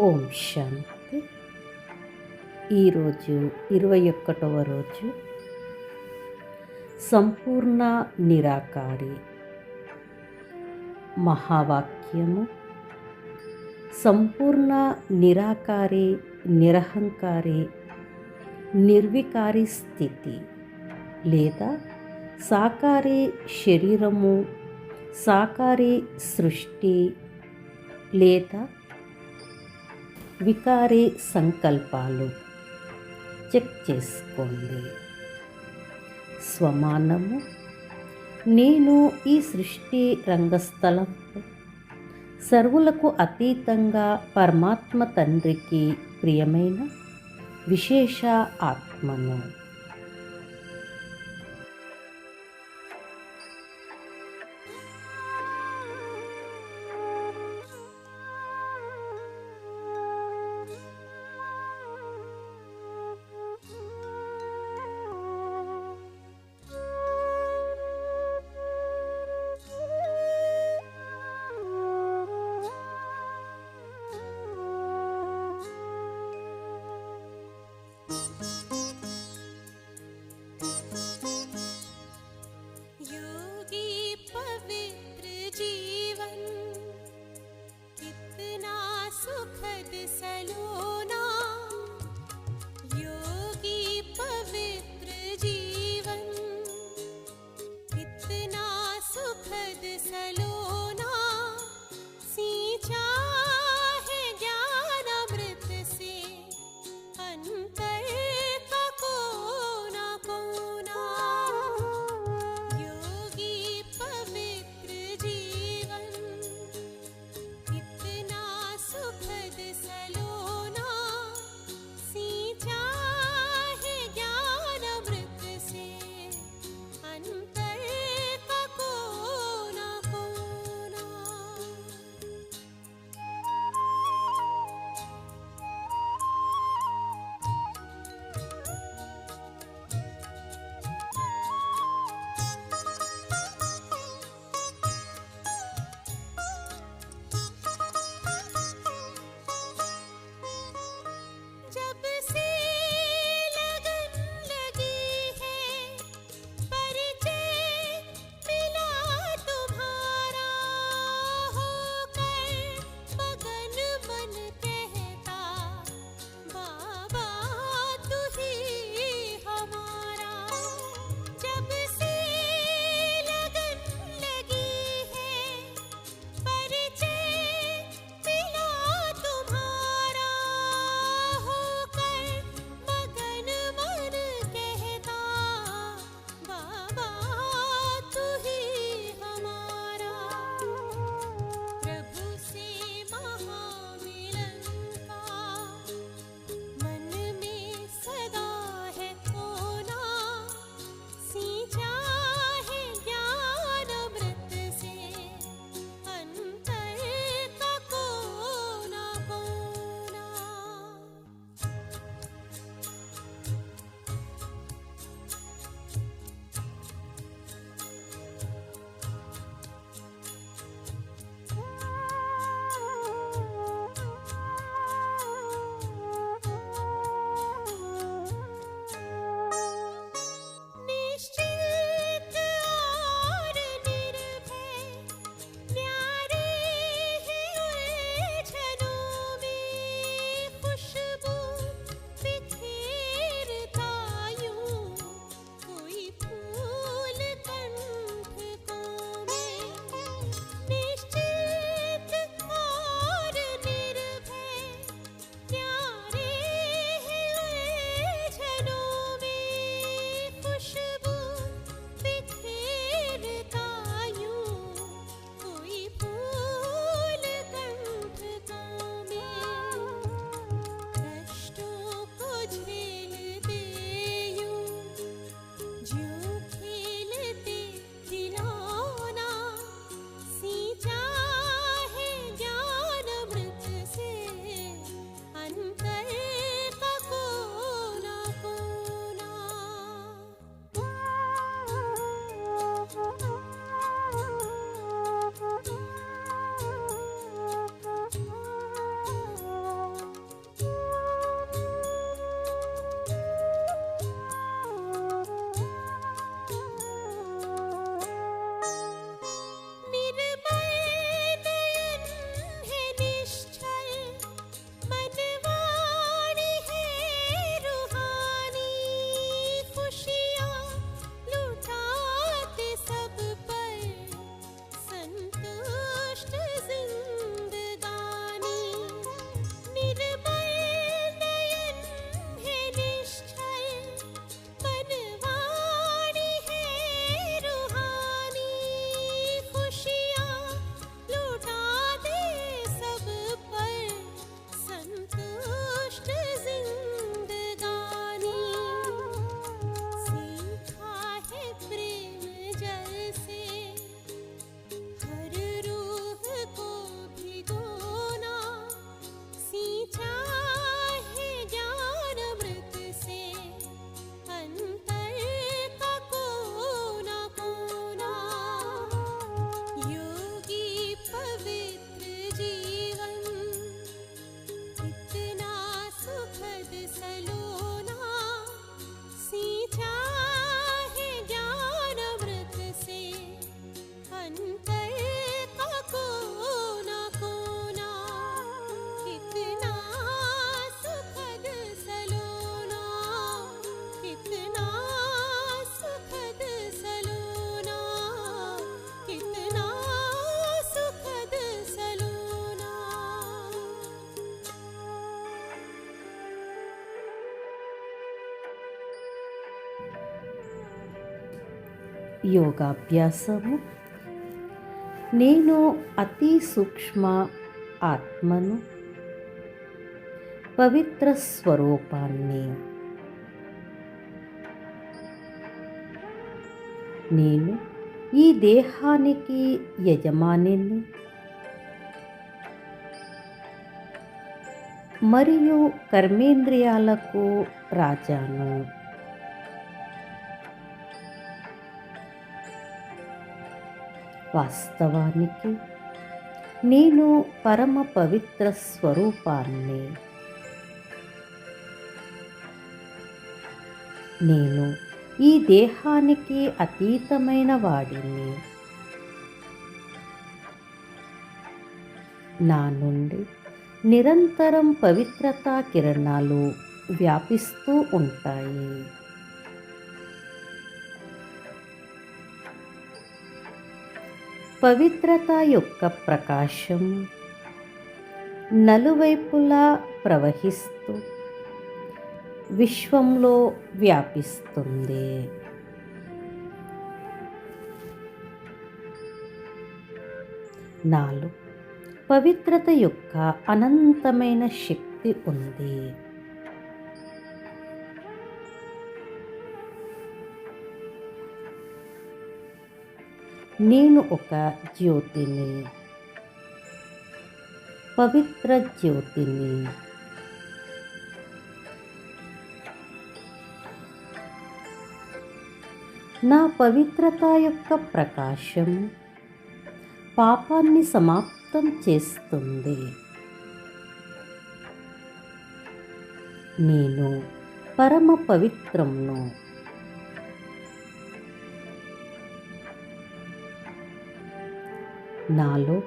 ఓం శాంతి. ఈరోజు ఇరవై ఒక్కటవ రోజు. సంపూర్ణ నిరాకారి. మహావాక్యము. సంపూర్ణ నిరాకారి నిరహంకారి నిర్వికారి స్థితి లేదా సాకారి శరీరము సాకారి సృష్టి లేదా వికారి సంకల్పాలు. చెక్ చేసుకోండి. స్వమానము నేను ఈ సృష్టి రంగస్థలం. సర్వులకు అతీతంగా పరమాత్మ తండ్రికి ప్రియమైన విశేష ఆత్మను. 在路。యోగాభ్యాసము. నేను అతి సూక్ష్మ ఆత్మను పవిత్ర స్వరూపాన్ని నేను ఈ దేహానికి యజమానిని మరియు కర్మేంద్రియాలకు రాజాను. వాస్తవానికి నేను పరమ పవిత్ర స్వరూపాన్ని. నేను ఈ దేహానికి అతీతమైన వాడిని. నా నుండి నిరంతరం పవిత్రతా కిరణాలు వ్యాపిస్తూ ఉంటాయి. పవిత్రత యొక్క ప్రకాశం నలువైపులా ప్రవహిస్తూ విశ్వంలో వ్యాపిస్తుంది. నాలుగు. పవిత్రత యొక్క అనంతమైన శక్తి ఉంది. నేను ఒక జ్యోతిని. పవిత్ర జ్యోతిని. నా పవిత్రత యొక్క ప్రకాశం పాపాన్ని సమాప్తం చేస్తుంది. నేను పరమ పవిత్రంను నాలో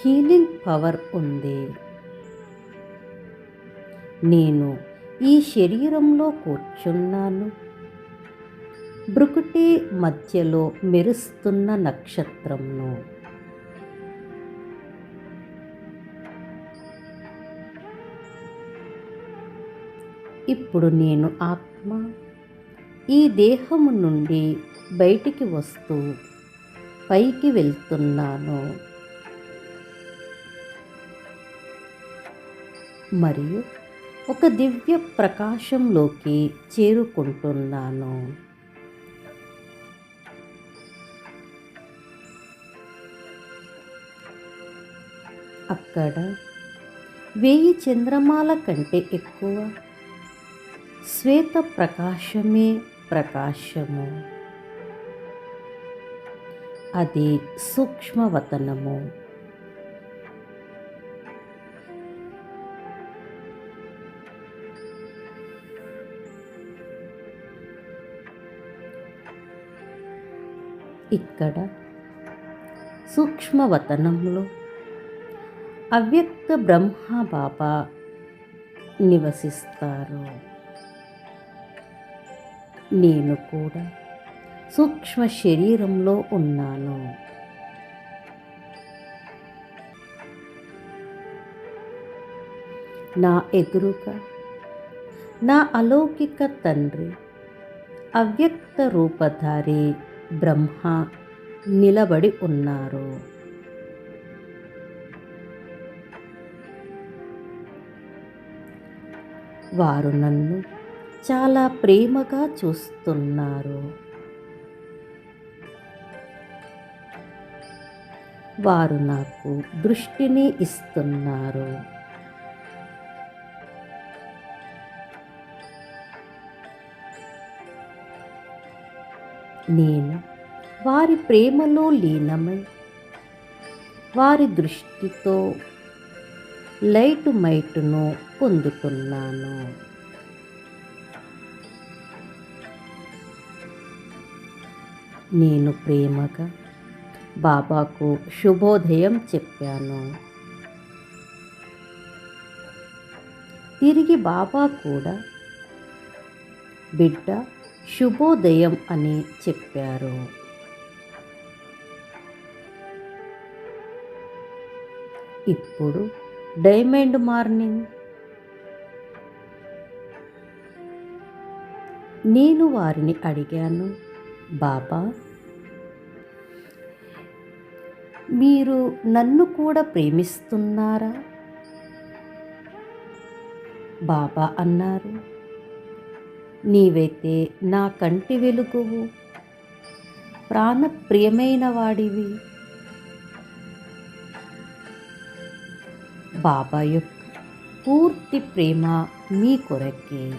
హీలింగ్ పవర్ ఉంది. నేను ఈ శరీరంలో కూర్చున్నాను. బ్రుకుటి మధ్యలో మెరుస్తున్న నక్షత్రంను. ఇప్పుడు నేను ఆత్మ. ఈ దేహము నుండి బయటికి వస్తూ పైకి వెళ్తున్నాను. మరియు ఒక దివ్య ప్రకాశంలోకి చేరుకుంటున్నాను. అక్కడ వెయ్యి చంద్రమాల కంటే ఎక్కువ శ్వేత ప్రకాశమే ప్రకాశము. అది సూక్ష్మవతనము. ఇక్కడ సూక్ష్మవతనంలో అవ్యక్త బ్రహ్మ బాబా నివసిస్తారు. నేను కూడా సూక్ష్మ శరీరంలో ఉన్నాను. నా ఎదురుగా నా అలౌకిక తండ్రి అవ్యక్త రూపధారి బ్రహ్మ నిలబడి ఉన్నారు. వారు నన్ను చాలా ప్రేమగా చూస్తున్నారు. వారు నాకు దృష్టిని ఇస్తున్నారు. నేను వారి ప్రేమలో లీనమై వారి దృష్టితో లైటు మైటును పొందుతున్నాను. నేను ప్రేమగా బాబాకు శుభోదయం చెప్పాను. తిరిగి బాబా కూడా బిడ్డ శుభోదయం అని చెప్పారు. ఇప్పుడు డైమండ్ మార్నింగ్. నేను వారిని అడిగాను బాబా మీరు నన్ను కూడా ప్రేమిస్తున్నారా? బాబా అన్నారు. నీవైతే నా కంటి వెలుగువు. ప్రాణప్రియమైన వాడివి. బాబా యొక్క పూర్తి ప్రేమ మీ కొరకే.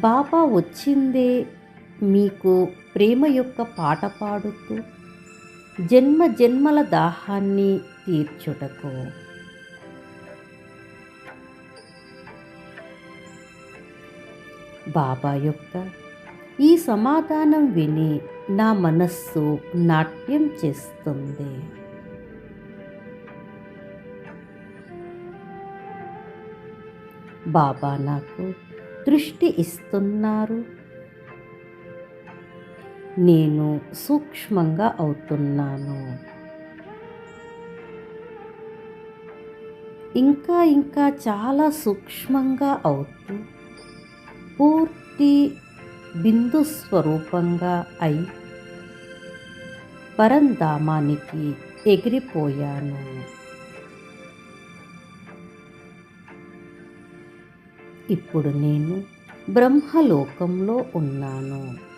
బాబా వచ్చిందే మీకు ప్రేమ యొక్క పాట పాడుతూ జన్మ జన్మల దాహాన్ని తీర్చుటకు. బాబా యొక్క ఈ సమాధానం విని నా మనస్సు నాట్యం చేస్తుంది. బాబా నాకు దృష్టి ఇస్తున్నారు. నేను సూక్ష్మంగా అవుతున్నాను. ఇంకా ఇంకా చాలా సూక్ష్మంగా అవుతూ పూర్తి బిందు స్వరూపంగా అయి పరంధామానికి ఎగిరిపోయాను. ఇప్పుడు నేను బ్రహ్మలోకంలో ఉన్నాను.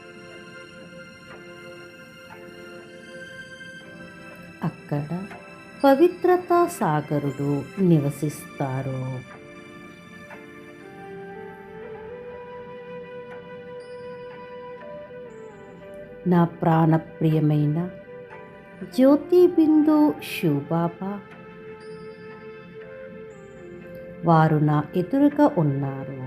అక్కడ పవిత్రతా సాగరుడు నివసిస్తారు. నా ప్రాణప్రియమైన జ్యోతిబిందు శివబాబా వారు నా ఎదురుగా ఉన్నారు.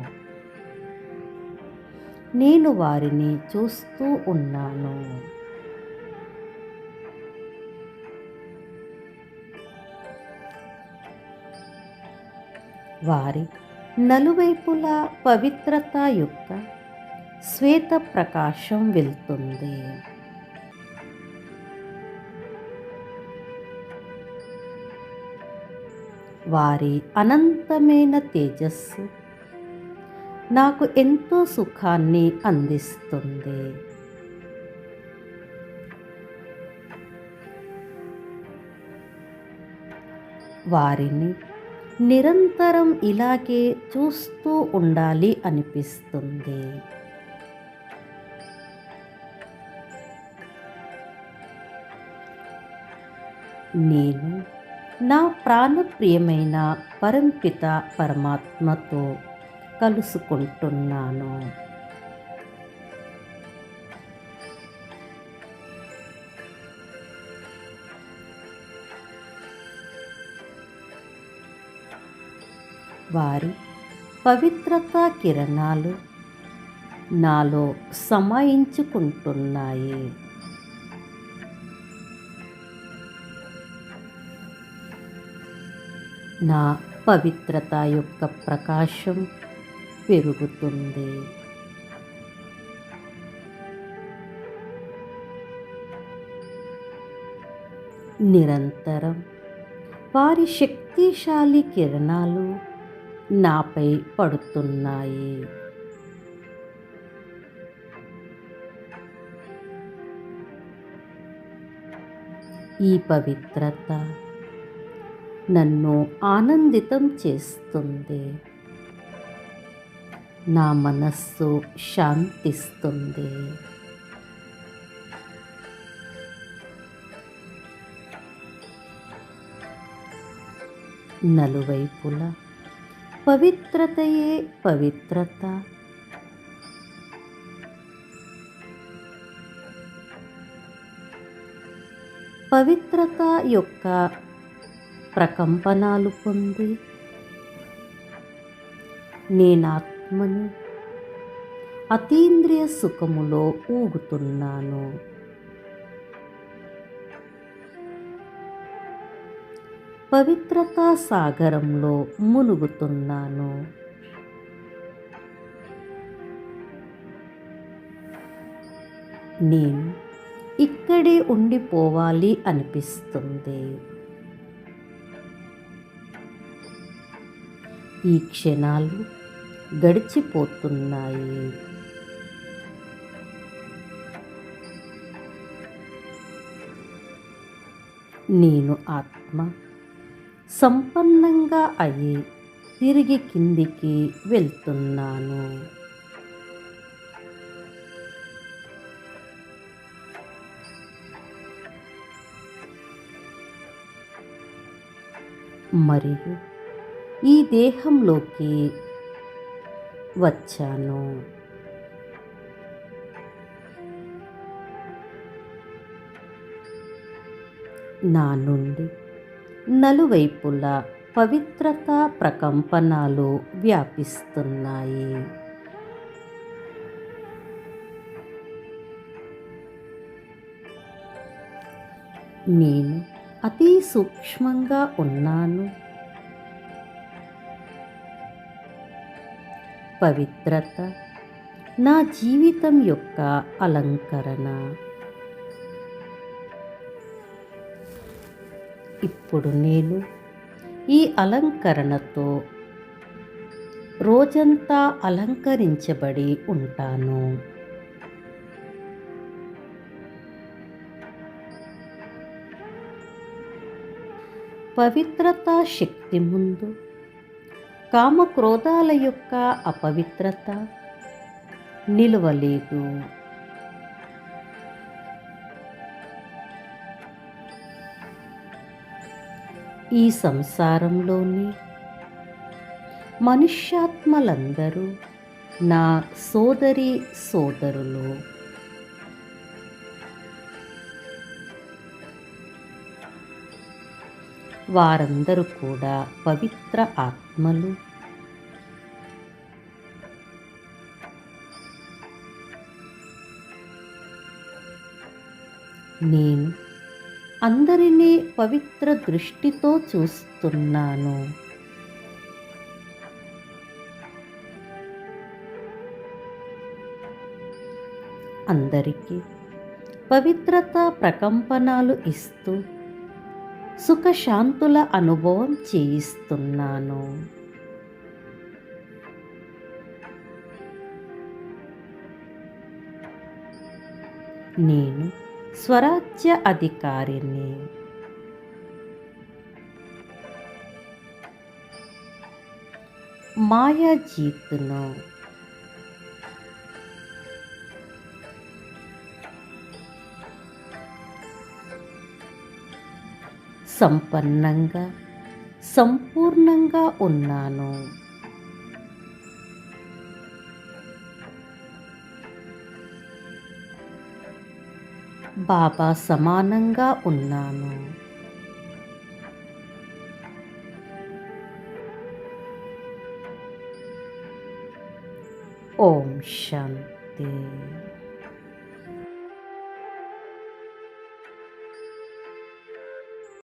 నేను వారిని చూస్తూ ఉన్నాను. వారి నలువైపులా పవిత్రత యొక్క శ్వేత ప్రకాశం వెళ్తుంది. వారి అనంతమైన తేజస్సు నాకు ఎంతో సుఖాన్ని అందిస్తుంది. వారిని నిరంతరం ఇలాగే చూస్తూ ఉండాలి అనిపిస్తుంది. నేను నా ప్రాణప్రియమైన పరంపిత పరమాత్మతో కలుసుకుంటున్నాను. వారి పవిత్రతా కిరణాలు నాలో సమాయించుకుంటున్నాయి. నా పవిత్రత యొక్క ప్రకాశం పెరుగుతుంది. నిరంతరం వారి శక్తిశాలి కిరణాలు నాపై పడుతున్నాయి. ఈ పవిత్రత నన్ను ఆనందితం చేస్తుంది. నా మనస్సు శాంతిస్తుంది. నలువైపులా పవిత్రతయే పవిత్రత. పవిత్రత యొక్క ప్రకంపనాలు పొంది నేనాత్మను అతీంద్రియ సుఖములో ఊగుతున్నాను. పవిత్రతా సాగరంలో మునుగుతున్నాను. నేను ఇక్కడే ఉండిపోవాలి అనిపిస్తుంది. ఈ క్షణాలు గడిచిపోతున్నాయి. నేను ఆత్మ సంపన్నంగా అయి తిరిగి కిందికి వెళ్తున్నాను. మరియు ఈ దేహంలోకి వచ్చాను. నా నుండి నలువైపులా పవిత్రత ప్రకంపనాలు వ్యాపిస్తున్నాయి. నేను అతి సూక్ష్మంగా ఉన్నాను. పవిత్రత నా జీవితం యొక్క అలంకరణ. ఇప్పుడు నేను ఈ అలంకరణతో రోజంతా అలంకరించబడి ఉంటాను. పవిత్రత శక్తి ముందు కామక్రోధాల యొక్క అపవిత్రత నిలవలేదు. ఈ సంసారంలోని మనుష్యాత్మలందరూ నా సోదరి సోదరులు. వారందరూ కూడా పవిత్ర ఆత్మలు. నేను అందరినీ పవిత్ర దృష్టితో చూస్తున్నాను. అందరికీ పవిత్రత ప్రకంపనాలు ఇస్తూ సుఖశాంతుల అనుభవం చేయిస్తున్నాను. నేను స్వరాజ్య అధికారిని. మాయాజీత్ను. సంపన్నంగా సంపూర్ణంగా ఉన్నాను. బాబా సమానంగా ఉన్నాను. ఓం శాంతి.